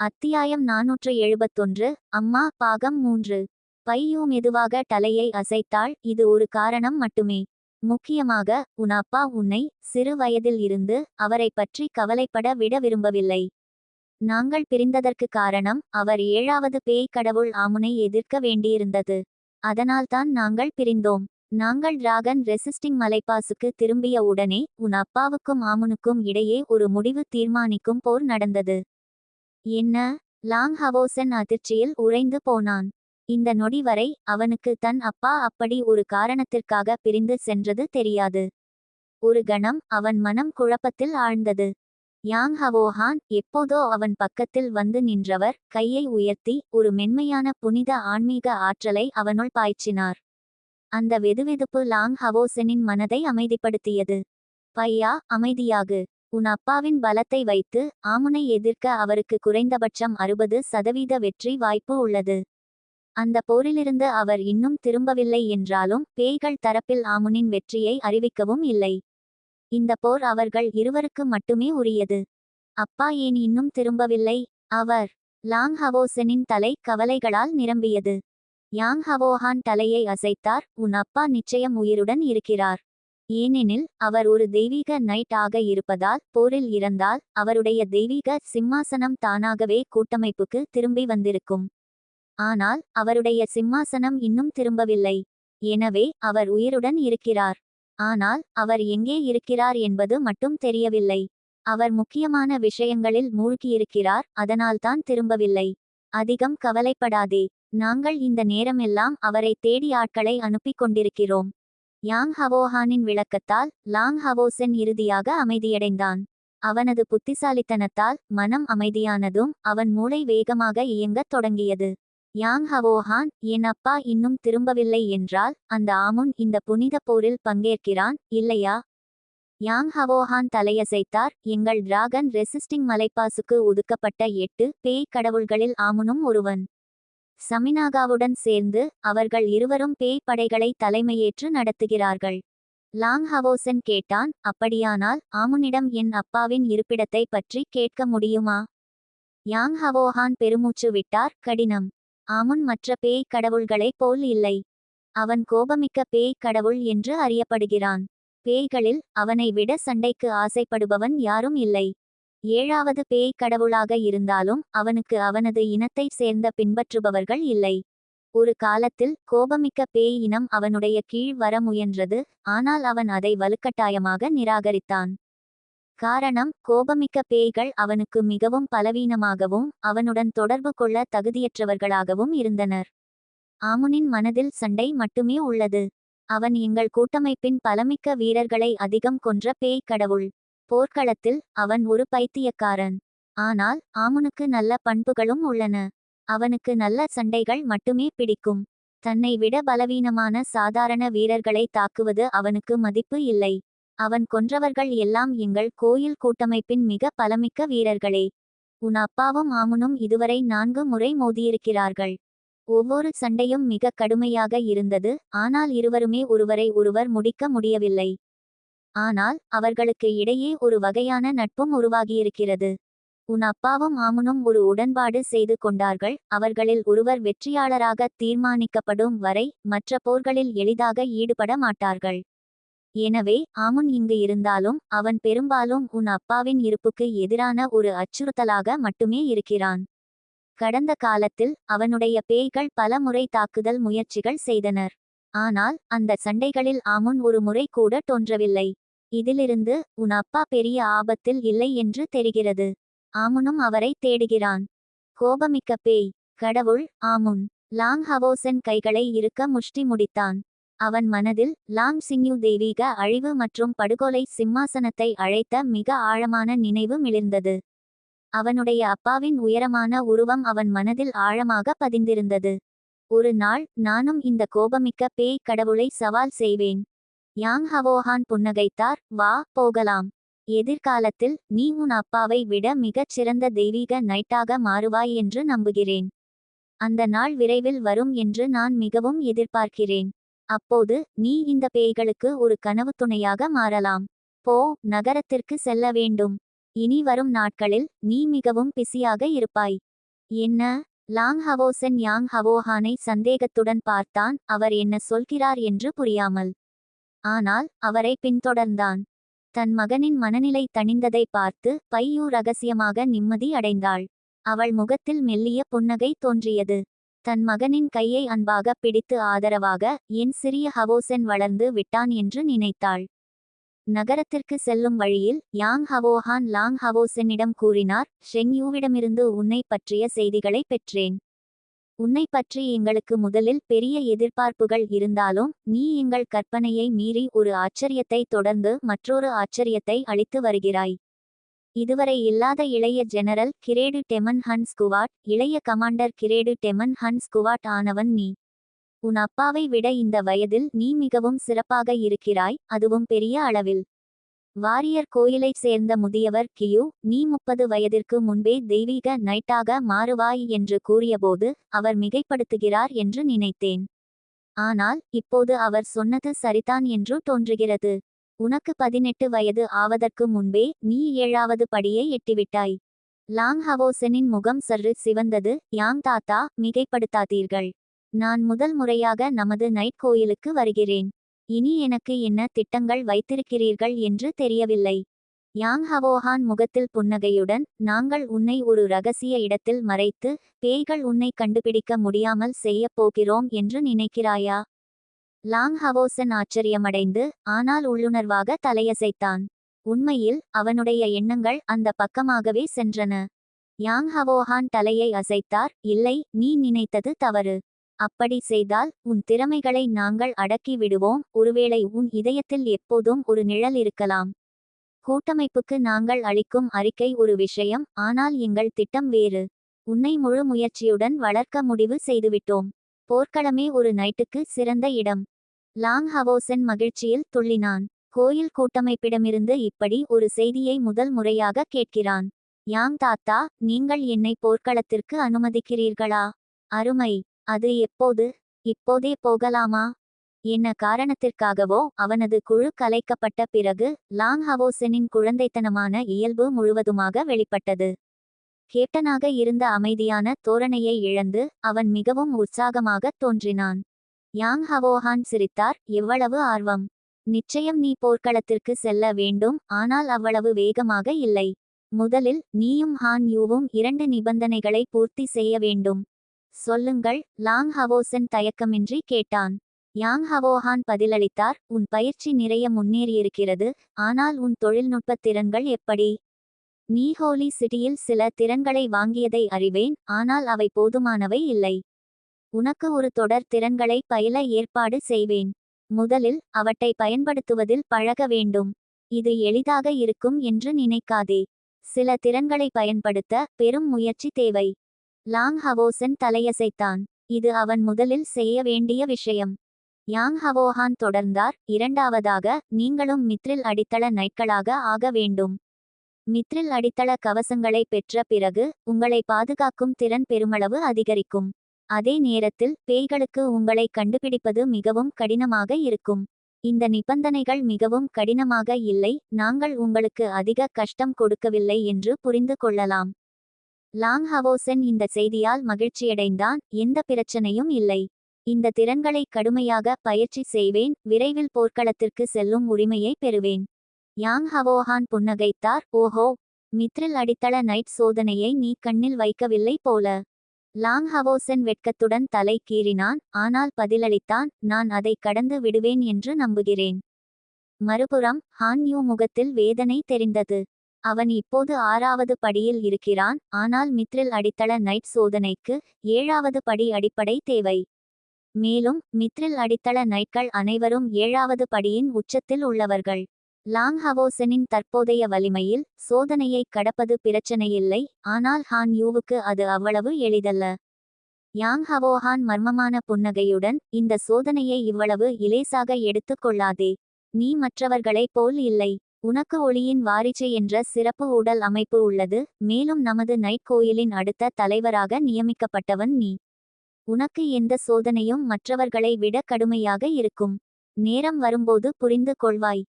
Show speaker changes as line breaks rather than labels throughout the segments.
அத்தியாயம் நாநூற்று எழுபத்தொன்று அம்மா பாகம் மூன்று. பையூ மெதுவாக தலையை அசைத்தாள் இது ஒரு காரணம் மட்டுமே. முக்கியமாக உன் அப்பா உன்னை சிறு வயதில் இருந்து அவரை பற்றி கவலைப்பட விட விரும்பவில்லை. நாங்கள் பிரிந்ததற்கு காரணம் அவர் ஏழாவது பேய் கடவுள் ஆமுனை எதிர்க்க வேண்டியிருந்தது. அதனால்தான் நாங்கள் பிரிந்தோம். நாங்கள் டிராகன் ரெசிஸ்டிங் மலைப்பாசுக்கு திரும்பிய உடனே உன் அப்பாவுக்கும் ஆமுனுக்கும் இடையே ஒரு முடிவு தீர்மானிக்கும் போர் நடந்தது. என்ன? லாங் ஹவோசன் அதிர்ச்சியில் உறைந்து போனான். இந்த நொடி வரை அவனுக்கு தன் அப்பா அப்படி ஒரு காரணத்திற்காக பிரிந்து சென்றது தெரியாது. ஒரு கணம் அவன் மனம் குழப்பத்தில் ஆழ்ந்தது. யாங் ஹவோஹான் எப்போதோ அவன் பக்கத்தில் வந்து நின்றவர் கையை உயர்த்தி ஒரு மென்மையான புனித ஆன்மீக ஆற்றலை அவனுள் பாய்ச்சினார். அந்த வெதுவெதுப்பு லாங் ஹவோசனின் மனதை அமைதிப்படுத்தியது. பையா அமைதியாகு. உன் அப்பாவின் பலத்தை வைத்து ஆமுனை எதிர்க்க அவருக்கு குறைந்தபட்சம் அறுபது சதவீத வெற்றி வாய்ப்பு உள்ளது. அந்த போரிலிருந்து அவர் இன்னும் திரும்பவில்லை என்றாலும் பேய்கள் தரப்பில் ஆமுனின் வெற்றியை அறிவிக்கவும் இல்லை. இந்த போர் அவர்கள் இருவருக்கு மட்டுமே உரியது. அப்பா ஏன் இன்னும் திரும்பவில்லை? அவர் லாங் ஹவோசனின் தலை கவலைகளால் நிரம்பியது. யாங் ஹவோஹான் தலையை அசைத்தார். உன் அப்பா நிச்சயம் உயிருடன் இருக்கிறார். ஏனெனில் அவர் ஒரு தெய்வீக நைட் ஆக இருப்பதால் போரில் இறந்தால் அவருடைய தெய்வீக சிம்மாசனம் தானாகவே கூட்டமைப்புக்கு திரும்பி வந்திருக்கும். ஆனால் அவருடைய சிம்மாசனம் இன்னும் திரும்பவில்லை. எனவே அவர் உயிருடன் இருக்கிறார். ஆனால் அவர் எங்கே இருக்கிறார் என்பது மட்டும் தெரியவில்லை. அவர் முக்கியமான விஷயங்களில் மூழ்கியிருக்கிறார் அதனால்தான் திரும்பவில்லை. அதிகம் கவலைப்படாதே. நாங்கள் இந்த நேரமெல்லாம் அவரை தேடி ஆட்களை அனுப்பிக் கொண்டிருக்கிறோம். யாங் ஹவோஹானின் விளக்கத்தால் லாங் ஹவோசென் இறுதியாக அமைதியடைந்தான். அவனது புத்திசாலித்தனத்தால் மனம் அமைதியானதும் அவன் மூளை வேகமாக இயங்கத் தொடங்கியது. யாங் ஹவோஹான் என் அப்பா இன்னும் திரும்பவில்லை என்றால் அந்த ஆமுன் இந்த புனித போரில் பங்கேற்கிறான் இல்லையா யாங் ஹவோஹான் தலையசைத்தார். எங்கள் டிராகன் ரெசிஸ்டிங் மலைப்பாசுக்கு ஒதுக்கப்பட்ட எட்டு பேய் கடவுள்களில் ஆமுனும் ஒருவன். சமினாகாவுடன் சேர்ந்து அவர்கள் இருவரும் பேய் படைகளை தலைமையேற்று நடத்துகிறார்கள். லாங் ஹவோசன் கேட்டான் அப்படியானால் ஆமுனிடம் என் அப்பாவின் இருப்பிடத்தை பற்றி கேட்க முடியுமா? யாங் ஹவோஹான் பெருமூச்சு விட்டார் கடினம். ஆமுன் மற்ற பேய் கடவுள்களைப் போல் இல்லை. அவன் கோபமிக்க பேய் கடவுள் என்று அறியப்படுகிறான். பேய்களில் அவனை விட சண்டைக்கு ஆசைப்படுபவன் யாரும் இல்லை. ஏழாவது பேய் கடவுளாக இருந்தாலும் அவனுக்கு அவனது இனத்தை சேர்ந்த பின்பற்றுபவர்கள் இல்லை. ஒரு காலத்தில் கோபமிக்க பேய் இனம் அவனுடைய கீழ் வர முயன்றது ஆனால் அவன் அதை வலுக்கட்டாயமாக நிராகரித்தான். காரணம் கோபமிக்க பேய்கள் அவனுக்கு மிகவும் பலவீனமாகவும் அவனுடன் தொடர்பு கொள்ள தகுதியற்றவர்களாகவும் இருந்தனர். ஆமுனின் மனதில் சண்டை மட்டுமே உள்ளது. அவன் எங்கள் கூட்டமைப்பின் பலமிக்க வீரர்களை அதிகம் கொன்ற பேய் கடவுள். போர்க்களத்தில் அவன் ஒரு பைத்தியக்காரன். ஆனால் ஆமுனுக்கு நல்ல பண்புகளும் உள்ளன. அவனுக்கு நல்ல சண்டைகள் மட்டுமே பிடிக்கும். தன்னை விட பலவீனமான சாதாரண வீரர்களை தாக்குவது அவனுக்கு மதிப்பு இல்லை. அவன் கொன்றவர்கள் எல்லாம் எங்கள் கோயில் கூட்டமைப்பின் மிக பலமிக்க வீரர்களே. உன் அப்பாவும் ஆமுனும் இதுவரை நான்கு முறை மோதியிருக்கிறார்கள். ஒவ்வொரு சண்டையும் மிக கடுமையாக இருந்தது. ஆனால் இருவருமே ஒருவரை ஒருவர் முடிக்க முடியவில்லை. ஆனால் அவர்களுக்கு இடையே ஒரு வகையான நட்பும் உருவாகியிருக்கிறது. உன் அப்பாவும் ஆமுனும் ஒரு உடன்பாடு செய்து கொண்டார்கள். அவர்களில் ஒருவர் வெற்றியாளராக தீர்மானிக்கப்படும் வரை மற்ற போர்களில் எளிதாக ஈடுபட மாட்டார்கள். எனவே ஆமுன் இங்கு இருந்தாலும் அவன் பெரும்பாலும் உன் அப்பாவின் இருப்புக்கு எதிரான ஒரு அச்சுறுத்தலாக மட்டுமே இருக்கிறான். கடந்த காலத்தில் அவனுடைய பேய்கள் பல முறை தாக்குதல் முயற்சிகள் செய்தனர். ஆனால் அந்த சண்டைகளில் ஆமுன் ஒரு முறை கூட தோன்றவில்லை. இதிலிருந்து உன் அப்பா பெரிய ஆபத்தில் இல்லை என்று தெரிகிறது. ஆமுனும் அவரை தேடுகிறான். கோபமிக்க பேய் கடவுள் ஆமுன். லாங் ஹவோசன் கைகளை இருக்க முஷ்டி முடித்தான். அவன் மனதில் லாங் சிங்யூ தெய்வீக அழிவு மற்றும் படுகொலை சிம்மாசனத்தை அழைத்த மிக ஆழமான நினைவு மிளிர்ந்தது. அவனுடைய அப்பாவின் உயரமான உருவம் அவன் மனதில் ஆழமாக பதிந்திருந்தது. ஒரு நாள் நானும் இந்த கோபமிக்க பேய் கடவுளை சவால் செய்வேன். யாங் ஹவோஹான் புன்னகைத்தார் வா போகலாம். எதிர்காலத்தில் நீ உன் அப்பாவை விட மிகச் சிறந்த தெய்வீக நைட்டாக மாறுவாய் என்று நம்புகிறேன். அந்த நாள் விரைவில் வரும் என்று நான் மிகவும் எதிர்பார்க்கிறேன். அப்போது நீ இந்த பேய்களுக்கு ஒரு கனவு துணையாக மாறலாம். போ நகரத்திற்கு செல்ல வேண்டும். இனி வரும் நாட்களில் நீ மிகவும் பிஸியாக இருப்பாய். என்ன? லாங் ஹவோசன் யாங் ஹவோஹானை சந்தேகத்துடன் பார்த்தான் அவர் என்ன சொல்கிறார் என்று புரியாமல். ஆனால் அவரை பின்தொடர்ந்தான். தன் மகனின் மனநிலை தணிந்ததை பார்த்து பையூ ரகசியமாக நிம்மதி அடைந்தாள். அவள் முகத்தில் மெல்லிய புன்னகை தோன்றியது. தன் மகனின் கையை அன்பாக பிடித்து ஆதரவாக என் சிறிய ஹவோசென் வளர்ந்து விட்டான் என்று நினைத்தாள். நகரத்திற்கு செல்லும் வழியில் யாங் ஹவோஹான் லாங் ஹவோசென்னிடம் கூறினார் ஷெங்யூவிடமிருந்து உன்னை பற்றிய செய்திகளை பெற்றேன். உன்னை பற்றி எங்களுக்கு முதலில் பெரிய எதிர்பார்ப்புகள் இருந்தாலும் நீ எங்கள் கற்பனையை மீறி ஒரு ஆச்சரியத்தை தொடர்ந்து மற்றொரு ஆச்சரியத்தை அளித்து வருகிறாய். இதுவரை இல்லாத இளைய general grade demon hunt squad இளைய commander grade demon hunt squad ஆனவன் நீ. உன் அப்பாவை விட இந்த வயதில் நீ மிகவும் சிறப்பாக இருக்கிறாய் அதுவும் பெரிய அளவில். வாரியர் கோயிலைச் சேர்ந்த முதியவர் கியூ நீ முப்பது வயதிற்கு முன்பே தெய்வீக நைட்டாக மாறுவாய் என்று கூறியபோது அவர் மிகைப்படுத்துகிறார் என்று நினைத்தேன். ஆனால் இப்போது அவர் சொன்னது சரிதான் என்று தோன்றுகிறது. உனக்கு பதினெட்டு வயது ஆவதற்கு முன்பே நீ ஏழாவது படியை எட்டிவிட்டாய். லாங் ஹவோசனின் முகம் சற்று சிவந்தது யாங் தாத்தா மிகைப்படுத்தாதீர்கள். நான் முதல் முறையாக நமது நைட் கோயிலுக்கு வருகிறேன். இனி எனக்கு என்ன திட்டங்கள் வைத்திருக்கிறீர்கள் என்று தெரியவில்லை. யாங் ஹவோஹான் முகத்தில் புன்னகையுடன் நாங்கள் உன்னை ஒரு ரகசிய இடத்தில் மறைத்து பேய்கள் உன்னை கண்டுபிடிக்க முடியாமல் செய்யப் போகிறோம் என்று நினைக்கிறாயா? லாங் ஹவோசன் ஆச்சரியமடைந்து ஆனால் உள்ளுணர்வாக தலையசைத்தான். உண்மையில் அவனுடைய எண்ணங்கள் அந்த பக்கமாகவே சென்றன. யாங் ஹவோஹான் தலையை அசைத்தார் இல்லை நீ நினைத்தது தவறு. அப்படி செய்தால் உன் திறமைகளை நாங்கள் அடக்கி விடுவோம். ஒருவேளை உன் இதயத்தில் எப்போதும் ஒரு நிழல் இருக்கலாம். கூட்டமைப்புக்கு நாங்கள் அளிக்கும் அறிக்கை ஒரு விஷயம். ஆனால் எங்கள் திட்டம் வேறு. உன்னை முழு முயற்சியுடன் வளர்க்க முடிவு செய்துவிட்டோம். போர்க்களமே ஒரு நைட்டுக்கு சிறந்த இடம். லாங் ஹவோசன் மகிழ்ச்சியில் துள்ளினான். கோயில் கூட்டமைப்பிடமிருந்து இப்படி ஒரு செய்தியை முதல் முறையாக கேட்கிறான். யாங் தாத்தா நீங்கள் என்னை போர்க்களத்திற்கு அனுமதிக்கிறீர்களா? அருமை. அது எப்போது? இப்போதே போகலாமா? என்ன காரணத்திற்காகவோ அவனது குழு கலைக்கப்பட்ட பிறகு லாங் ஹவோசனின் குழந்தைத்தனமான இயல்பு முழுவதுமாக வெளிப்பட்டது. கேப்டனாக இருந்த அமைதியான தோரணையை இழந்து அவன் மிகவும் உற்சாகமாகத் தோன்றினான். யாங் ஹவோஹான் சிரித்தார் எவ்வளவு ஆர்வம்! நிச்சயம் நீ போர்க்களத்திற்கு செல்ல வேண்டும் ஆனால் அவ்வளவு வேகமாக இல்லை. முதலில் நீயும் ஹான் யூவும் இரண்டு நிபந்தனைகளை பூர்த்தி செய்ய வேண்டும். சொல்லுங்கள் லாங் ஹவோசன் தயக்கமின்றி கேட்டான். யாங் ஹவோஹான் பதிலளித்தார் உன் பயிற்சி நிறைய முன்னேறியிருக்கிறது ஆனால் உன் தொழில்நுட்ப திறன்கள் எப்படி? நீ ஹோலி சிட்டியில் சில திறன்களை வாங்கியதை அறிவேன் ஆனால் அவை போதுமானவை இல்லை. உனக்கு ஒரு தொடர் திறன்களை பயில ஏற்பாடு செய்வேன். முதலில் அவற்றை பயன்படுத்துவதில் பழக வேண்டும். இது எளிதாக இருக்கும் என்று நினைக்காதே. சில திறன்களை பயன்படுத்த பெரும் முயற்சி தேவை. லாங் ஹவோசன் தலையசைத்தான். இது அவன் முதலில் செய்ய வேண்டிய விஷயம். யாங் ஹவோஹான் தொடர்ந்தார். இரண்டாவதாக நீங்களும் மித்ரில் அடித்தள நைட்களாக ஆக வேண்டும். மித்ரில் அடித்தள கவசங்களை பெற்ற பிறகு உங்களை பாதுகாக்கும் திறன் பெருமளவு அதிகரிக்கும். அதே நேரத்தில் பேய்களுக்கு உங்களை கண்டுபிடிப்பது மிகவும் கடினமாக இருக்கும். இந்த நிபந்தனைகள் மிகவும் கடினமாக இல்லை. நாங்கள் உங்களுக்கு அதிக கஷ்டம் கொடுக்கவில்லை என்று புரிந்து கொள்ளலாம். லாங் ஹவோசன் இந்த செய்தியால் மகிழ்ச்சியடைந்தான். எந்த பிரச்சனையும் இல்லை. இந்த திறன்களை கடுமையாக பயிற்சி செய்வேன். விரைவில் போர்க்களத்திற்கு செல்லும் உரிமையை பெறுவேன். யாங் ஹவோஹான் புன்னகைத்தார். ஓஹோ! மித்ரில் அடித்தள நைட் சோதனையை நீ கண்ணில் வைக்கவில்லை போல. லாங் ஹவோசன் வெட்கத்துடன் தலை கீறினான். ஆனால் பதிலளித்தான் நான் அதை கடந்து விடுவேன் என்று நம்புகிறேன். மறுபுறம் ஹான் யூ முகத்தில் வேதனை தெரிந்தது. அவன் இப்போது ஆறாவது படியில் இருக்கிறான் ஆனால் மித்ரில் அடித்தள நைட் சோதனைக்கு ஏழாவது படி அடிப்படை தேவை. மேலும் மித்ரில் அடித்தள நைட்கள் அனைவரும் ஏழாவது படியின் உச்சத்தில் உள்ளவர்கள். லாங் ஹவோசனின் தற்போதைய வலிமையில் சோதனையை கடப்பது பிரச்சனையில்லை ஆனால் ஹான் யூவுக்கு அது அவ்வளவு எளிதல்ல. யாங் ஹவோஹான் மர்மமான புன்னகையுடன் இந்த சோதனையை இவ்வளவு இலேசாக எடுத்துக் கொள்ளாதே. நீ மற்றவர்களைப் போல் இல்லை. உனக்கு ஒளியின் வாரிச்சை என்ற சிறப்பு உடல் அமைப்பு உள்ளது மேலும் நமது நைட் கோயிலின் அடுத்த தலைவராக நியமிக்கப்பட்டவன் நீ. உனக்கு எந்த சோதனையும் மற்றவர்களை விட கடுமையாக இருக்கும். நேரம் வரும்போது புரிந்து கொள்வாய்.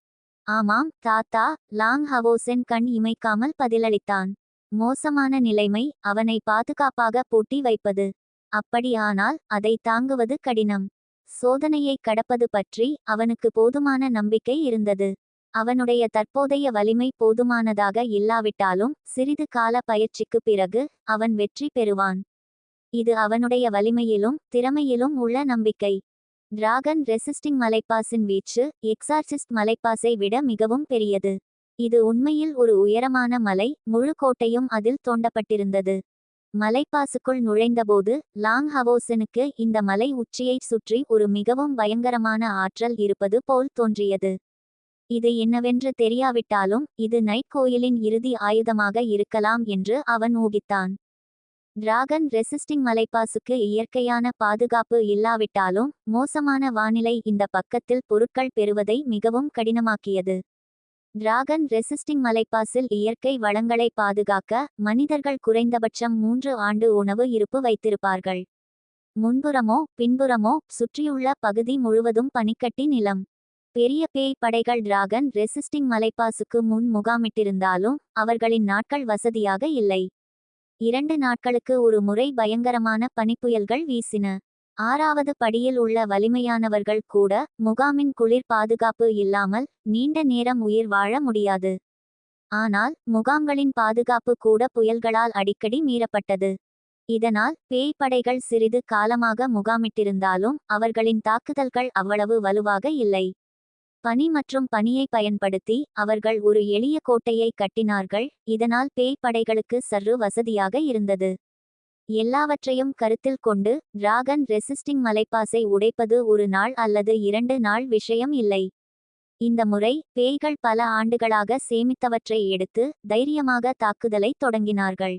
ஆமாம் தாத்தா லாங் ஹவோசென் கண் இமைக்காமல் பதிலளித்தான். மோசமான நிலைமை அவனை பாதுகாப்பாக பூட்டி வைப்பது. அப்படியானால் அதை தாங்குவது கடினம். சோதனையை கடப்பது பற்றி அவனுக்கு போதுமான நம்பிக்கை இருந்தது. அவனுடைய தற்போதைய வலிமை போதுமானதாக இல்லாவிட்டாலும் சிறிது கால பயிற்சிக்கு பிறகு அவன் வெற்றி பெறுவான். இது அவனுடைய வலிமையிலும் திறமையிலும் உள்ள நம்பிக்கை. டிராகன் ரெசிஸ்டிங் மலைப்பாஸின் வீச்சு எக்ஸார்சிஸ்ட் மலைப்பாஸை விட மிகவும் பெரியது. இது உண்மையில் ஒரு உயரமான மலை முழு கோட்டையும் அதில் தோண்டப்பட்டிருந்தது. மலைப்பாசுக்குள் நுழைந்தபோது லாங் ஹவோசனுக்கு இந்த மலை உச்சியைச் சுற்றி ஒரு மிகவும் பயங்கரமான ஆற்றல் இருப்பது போல் தோன்றியது. இது என்னவென்று தெரியாவிட்டாலும் இது நைட் கோயிலின் இறுதி ஆயுதமாக இருக்கலாம் என்று அவன் ஊகித்தான். டிராகன் ரெசிஸ்டிங் மலைப்பாசுக்கு இயற்கையான பாதுகாப்பு இல்லாவிட்டாலும் மோசமான வானிலை இந்த பக்கத்தில் பொருட்கள் பெறுவதை மிகவும் கடினமாக்கியது. டிராகன் ரெசிஸ்டிங் மலைப்பாசில் இயற்கை வளங்களை பாதுகாக்க மனிதர்கள் குறைந்தபட்சம் மூன்று ஆண்டு உணவு இருப்பு வைத்திருப்பார்கள். முன்புறமோ பின்புறமோ சுற்றியுள்ள பகுதி முழுவதும் பனிக்கட்டி நிலம். பெரிய பேய் படைகள் டிராகன் ரெசிஸ்டிங் மலைப்பாசுக்கு முன் முகாமிட்டிருந்தாலும் அவர்களின் நாட்கள் வசதியாக இல்லை. இரண்டு நாட்களுக்கு ஒரு முறை பயங்கரமான பனிப்புயல்கள் வீசின. ஆறாவது படியில் உள்ள வலிமையானவர்கள் கூட முகாமின் குளிர் பாதுகாப்பு இல்லாமல் நீண்ட நேரம் உயிர் வாழ முடியாது. ஆனால் முகாம்களின் பாதுகாப்பு கூட புயல்களால் அடிக்கடி மீறப்பட்டது. இதனால் பேய் படைகள் சிறிது காலமாக முகாமிட்டிருந்தாலும் அவர்களின் தாக்குதல்கள் அவ்வளவு வலுவாக இல்லை. பனி மற்றும் பனியை பயன்படுத்தி அவர்கள் ஒரு எளிய கோட்டையை கட்டினார்கள் இதனால் பேய் படைகளுக்கு சற்று வசதியாக இருந்தது. எல்லாவற்றையும் கருத்தில் கொண்டு டிராகன் ரெசிஸ்டிங் மலைப்பாசை உடைப்பது ஒரு நாள் அல்லது இரண்டு நாள் விஷயம் இல்லை. இந்த முறை பேய்கள் பல ஆண்டுகளாக சேமித்தவற்றை எடுத்து தைரியமாக தாக்குதலை தொடங்கினார்கள்.